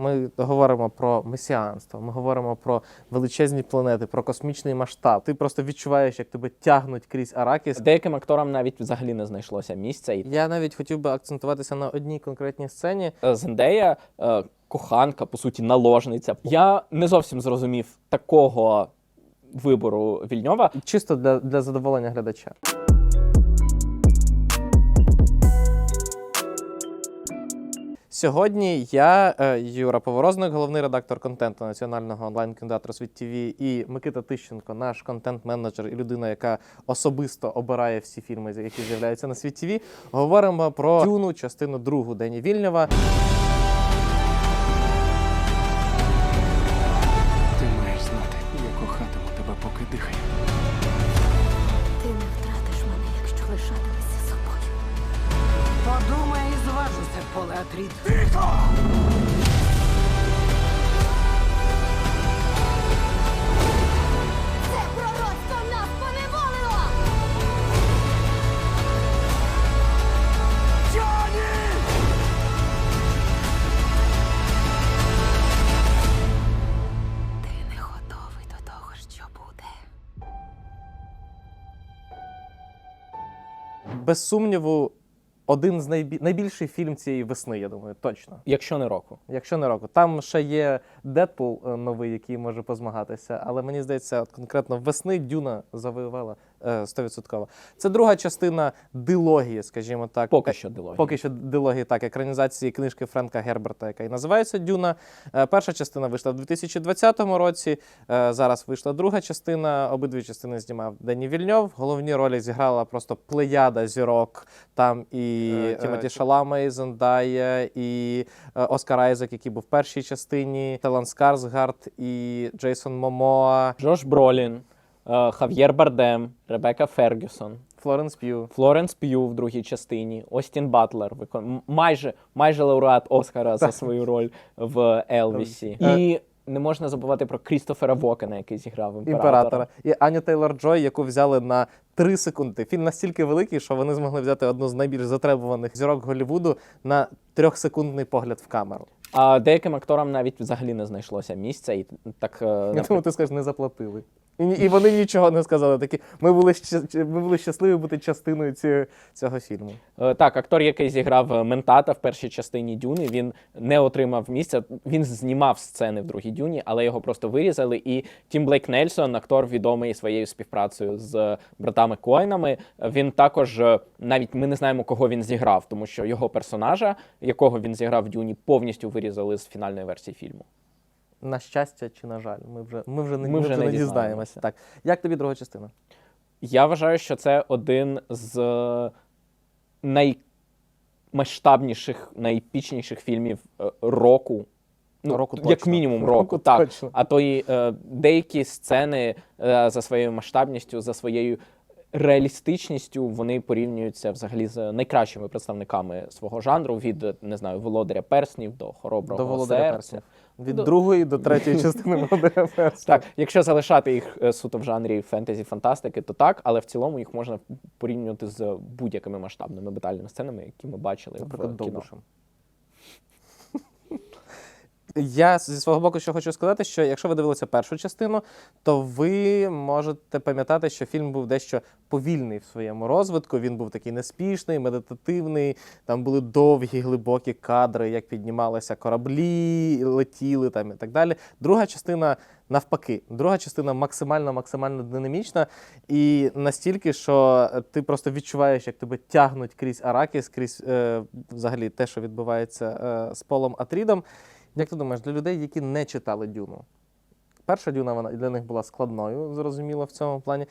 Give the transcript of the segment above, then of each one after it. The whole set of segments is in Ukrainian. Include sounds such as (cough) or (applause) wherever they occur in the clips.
Ми говоримо про месіанство, ми говоримо про величезні планети, про космічний масштаб. Ти просто відчуваєш, як тебе тягнуть крізь Аракіс. Деяким акторам навіть взагалі не знайшлося місця. Я навіть хотів би акцентуватися на одній конкретній сцені. е, Зендея, е, коханка, по суті, наложниця. Я не зовсім зрозумів такого вибору Вільньова. Чисто для, для задоволення глядача. Сьогодні я, е, Юра Поворозник, головний редактор контенту національного онлайн кінотеатру Світ ТВ, і Микита Тищенко, наш контент-менеджер і людина, яка особисто обирає всі фільми, які з'являються на Світ ТВ, говоримо про Дюну, частину другу Дені Вільнєва. Ти маєш знати, я кохатиму тебе, поки дихаю. Ти не втратиш мене, якщо лишатимешся собою. Подумай і зважуся, поле Атрід. Це пророцтво нас поневолило! Ти не готовий до того, що буде. Без сумніву, один з найбі... найбільший фільм цієї весни, я думаю, точно. Якщо не року. Якщо не року. Там ще є Дедпул новий, який може позмагатися, але мені здається, от конкретно весни Дюна завоювала 100%. Це друга частина дилогії, скажімо так. Поки Е, що дилогія. Поки що дилогії, так, екранізації книжки Френка Герберта, яка і називається Дюна. Е, Перша частина вийшла в 2020 році. е, Зараз вийшла друга частина. Обидві частини знімав Дені Вільньов. Головні ролі зіграла просто плеяда зірок. Там і Е, Тімоті е, Шаламе, і Зендая, і е, Оскар Айзек, який був в першій частині, Телан Скарсгард, і Джейсон Момоа, Джош Бролін, е, Хав'єр Бардем, Ребека Фергюсон, Флоренс П'ю. Флоренс П'ю в другій частині, Остін Батлер, викон... майже, майже лауреат Оскара за свою роль в Елвісі. Е. І не можна забувати про Крістофера Вокена, який зіграв імператора. імператора. І Аню Тейлор Джой, яку взяли на 3 секунди. Фільм настільки великий, що вони змогли взяти одну з найбільш затребуваних зірок Голлівуду на трьохсекундний погляд в камеру. А деяким акторам навіть взагалі не знайшлося місця, і так е, Я думаю, ти скажеш, не заплатили. І, і вони нічого не сказали. Такі ми були ми були щасливі бути частиною ці, цього фільму. Е, Так, актор, який зіграв е, Ментата в першій частині Дюни, він не отримав місця. Він знімав сцени в другій Дюні, але його просто вирізали. І Тім Блейк Нельсон, актор відомий своєю співпрацею з братами Коїнами. Він також е, навіть ми не знаємо, кого він зіграв, тому що його персонажа, якого він зіграв в Дюні, повністю вирізали з фінальної версії фільму. На щастя чи на жаль, ми вже ми вже не, Ми вже не дізнаємося. дізнаємося. Так, як тобі друга частина? Я вважаю, що це один з е, наймасштабніших, найепічніших фільмів е, року. Ну, Року як точно. мінімум (laughs) року, Року так. точно. А то і е, деякі сцени е, за своєю масштабністю, за своєю реалістичністю, вони порівнюються взагалі з найкращими представниками свого жанру від не знаю, володаря перснів до хороброго До Володаря серця. Перснів. Від До- другої до третьої (laughs) частини Перснів. Так, якщо залишати їх е, суто в жанрі фентезі фантастики, то так, але в цілому їх можна порівнювати з будь-якими масштабними батальними сценами, які ми бачили Наприклад, в кіно. Я зі свого боку ще хочу сказати, що якщо ви дивилися першу частину, то ви можете пам'ятати, що фільм був дещо повільний в своєму розвитку. Він був такий неспішний, медитативний. Там були довгі, глибокі кадри, як піднімалися кораблі, летіли там і так далі. Друга частина навпаки, друга частина максимально максимально динамічна і настільки, що ти просто відчуваєш, як тебе тягнуть крізь Аракіс, крізь е, взагалі те, що відбувається е, з Полом Атрідом. Як ти думаєш, для людей, які не читали Дюну? Перша дюна вона для них була складною, зрозуміло, в цьому плані.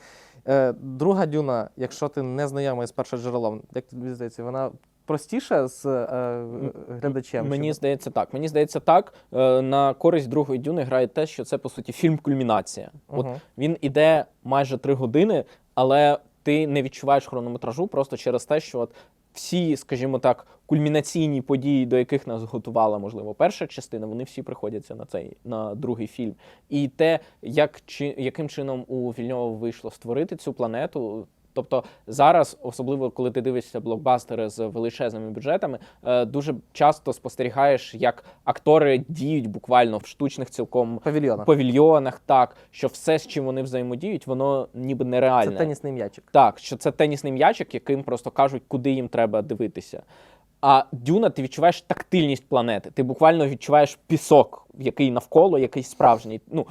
Е, друга дюна, якщо ти не знайомий з першоджерелом, як тобі здається, вона простіша з е, глядачем? Мені Чи- здається так. Мені здається, так. Е, На користь другої дюни грає те, що це по суті фільм-кульмінація. От він іде майже три години, але ти не відчуваєш хронометражу просто через те, що от всі, скажімо так, кульмінаційні події, до яких нас готувала, можливо, перша частина, вони всі приходяться на цей на другий фільм. І те, як чи яким чином у Вільньова вийшло створити цю планету. Тобто зараз, особливо коли ти дивишся блокбастери з величезними бюджетами, е, дуже часто спостерігаєш, як актори діють буквально в штучних цілком Павільйонах. павільйонах, так що все, з чим вони взаємодіють, воно ніби Це тенісний м'ячик. Так, що це тенісний м'ячик, яким просто кажуть, куди їм треба дивитися. А дюна, ти відчуваєш тактильність планети. Ти буквально відчуваєш пісок, який навколо, який справжній. Ну,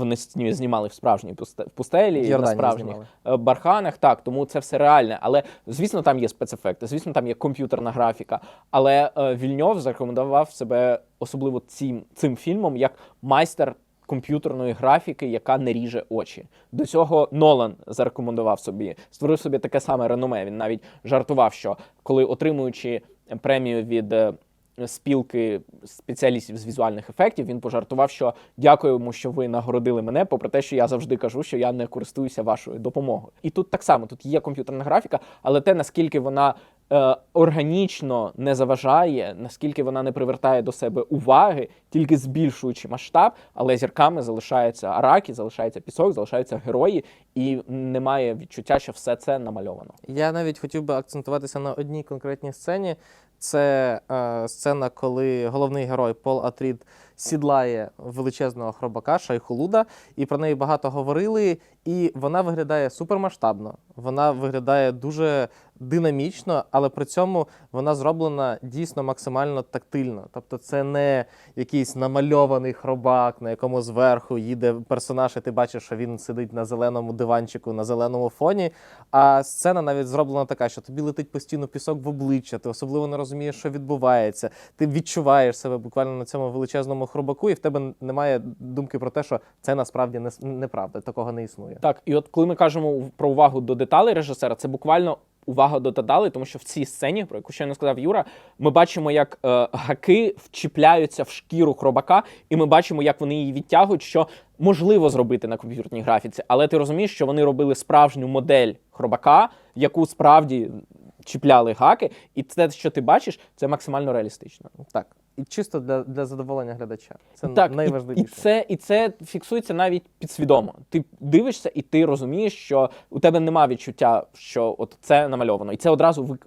вони знімали в справжній пустелі, В на справжніх знімали. е, барханах, так, тому це все реальне. Але звісно, там є спецефекти, звісно, там є комп'ютерна графіка. Але е, Вільньов зарекомендував себе особливо цим, цим фільмом як майстер комп'ютерної графіки, яка не ріже очі. До цього Нолан зарекомендував собі, створив собі таке саме реноме. Він навіть жартував, що коли отримуючи премію від. Спілки спеціалістів з візуальних ефектів він пожартував, що дякуємо, що ви нагородили мене, попри те, що я завжди кажу, що я не користуюся вашою допомогою. І тут так само тут є комп'ютерна графіка, але те наскільки вона е, органічно не заважає, наскільки вона не привертає до себе уваги, тільки збільшуючи масштаб, але зірками залишаються араки, залишається пісок, залишаються герої, і немає відчуття, що все це намальовано. Я навіть хотів би акцентуватися на одній конкретній сцені. Це е, сцена, коли головний герой Пол Атрід сідлає величезного хробака Шайхулуда, і про неї багато говорили. І вона виглядає супермасштабно, вона виглядає дуже динамічно, але при цьому вона зроблена дійсно максимально тактильно. Тобто, це не якийсь намальований хробак, на якому зверху їде персонаж, і ти бачиш, що він сидить на зеленому диванчику, на зеленому фоні. А сцена навіть зроблена така, що тобі летить постійно пісок в обличчя, ти особливо не розумієш, що відбувається. Ти відчуваєш себе буквально на цьому величезному хробаку, і в тебе немає думки про те, що це насправді не неправда, такого не існує. Так, і от коли ми кажемо про увагу до деталей режисера, це буквально увага до деталей, тому що в цій сцені, про яку щойно сказав Юра, ми бачимо, як е, гаки вчіпляються в шкіру хробака, і ми бачимо, як вони її відтягують, що можливо зробити на комп'ютерній графіці, але ти розумієш, що вони робили справжню модель хробака, яку справді чіпляли гаки, і те, що ти бачиш, це максимально реалістично. Так. І чисто для, для задоволення глядача. Це Так, найважливіше. і, це, і це фіксується навіть підсвідомо. Ти дивишся, і ти розумієш, що у тебе нема відчуття, що от це намальовано. І це одразу ви,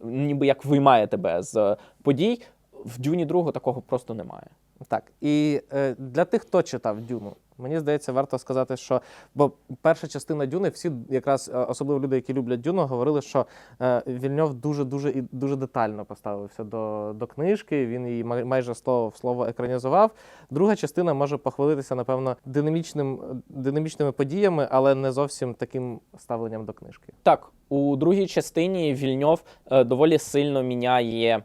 ніби як виймає тебе з подій. В дюні другого такого просто немає. Так, і е, для тих, хто читав Дюну, мені здається, варто сказати, що бо перша частина Дюни, всі якраз е, особливо люди, які люблять Дюну, говорили, що е, Вільньов дуже дуже і дуже детально поставився до, до книжки. Він її майже слово в слово екранізував. Друга частина може похвалитися, напевно, динамічним динамічними подіями, але не зовсім таким ставленням до книжки. Так, у другій частині Вільньов е, доволі сильно міняє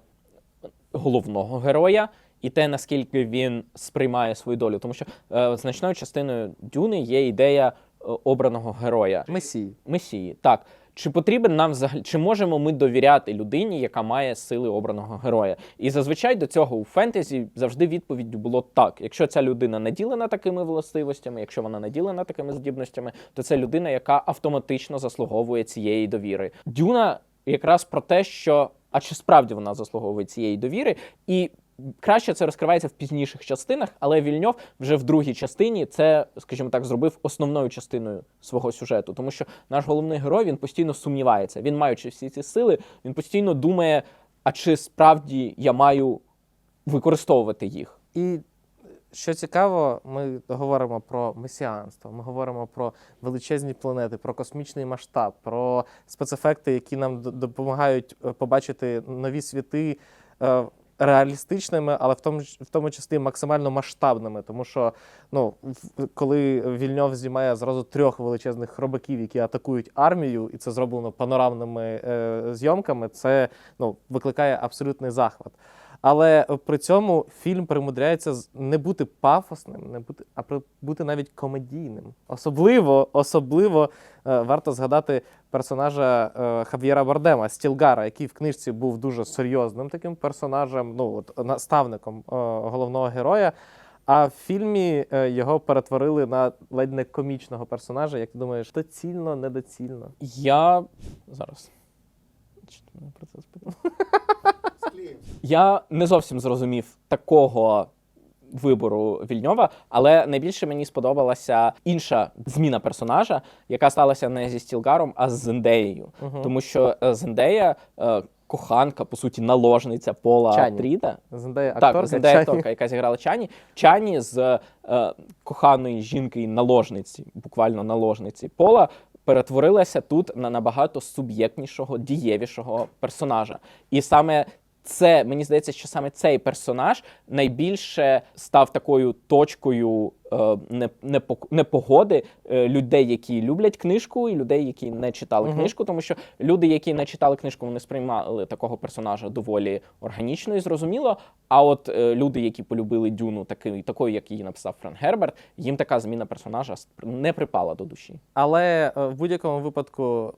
головного героя і те, наскільки він сприймає свою долю. Тому що е, значною частиною Дюни є ідея е, обраного героя. Месії. Месії. Так. Чи потрібен нам взагалі, чи можемо ми довіряти людині, яка має сили обраного героя? І зазвичай до цього у фентезі завжди відповіддю було так. Якщо ця людина наділена такими властивостями, якщо вона наділена такими здібностями, то це людина, яка автоматично заслуговує цієї довіри. Дюна якраз про те, що а чи справді вона заслуговує цієї довіри, і краще це розкривається в пізніших частинах, але Вільньов вже в другій частині це, скажімо так, зробив основною частиною свого сюжету, тому що наш головний герой він постійно сумнівається. Він, маючи всі ці сили, він постійно думає: а чи справді я маю використовувати їх? І що цікаво, ми говоримо про месіанство, ми говоримо про величезні планети, про космічний масштаб, про спецефекти, які нам допомагають е, побачити нові світи. Реалістичними, але в тому в тому числі максимально масштабними, тому що ну коли Вільньов знімає зразу трьох величезних хробаків, які атакують армію, і це зроблено панорамними е, зйомками, це ну викликає абсолютний захват. Але при цьому фільм примудряється не бути пафосним, не бути, а бути навіть комедійним. Особливо, особливо е, варто згадати персонажа е, Хав'єра Бардема, Стілгара, який в книжці був дуже серйозним таким персонажем, ну от наставником е, головного героя. А в фільмі е, його перетворили на ледь не комічного персонажа. Як ти думаєш, доцільно, недоцільно? Я зараз. Чи ти мене про це спитав? Я не зовсім зрозумів такого вибору Вільньова. Але найбільше мені сподобалася інша зміна персонажа, яка сталася не зі Стілгаром, а з Зендеєю. Тому що е, Зендея. е, Коханка, по суті, наложниця Пола Чані. Тріда. Зендея Так. Зендея акторка, яка зіграла Чані. Чані з е, коханої жінки і наложниці, буквально наложниці Пола, перетворилася тут на набагато суб'єктнішого, дієвішого персонажа. І саме це мені здається, що саме цей персонаж найбільше став такою точкою е, непогоди е, людей, які люблять книжку, і людей, які не читали Мгм. книжку, тому що люди, які не читали книжку, вони сприймали такого персонажа доволі органічно і зрозуміло. А от е, люди, які полюбили Дюну, такий, такою, як її написав Фран Герберт, їм така зміна персонажа не припала до душі. Але в будь-якому випадку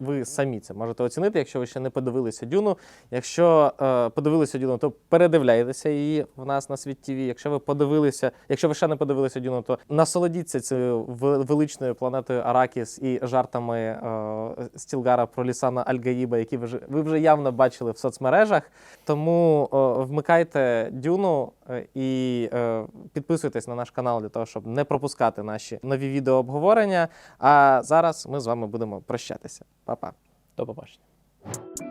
ви самі це можете оцінити, якщо ви ще не подивилися Дюну. Якщо е, подивилися Дюну, то передивляйтеся її в нас на світ ТВ. Якщо ви подивилися, якщо ви ще не подивилися Дюну, то насолодіться цією величною планетою Аракіс і жартами е, Стілгара про Лісана Альгаїба, які ви вже ви вже явно бачили в соцмережах. Тому е, вмикайте Дюну е, і е, підписуйтесь на наш канал для того, щоб не пропускати наші нові відеообговорення. А зараз ми з вами будемо прощатися. Pa, pa. Do popatrzenia.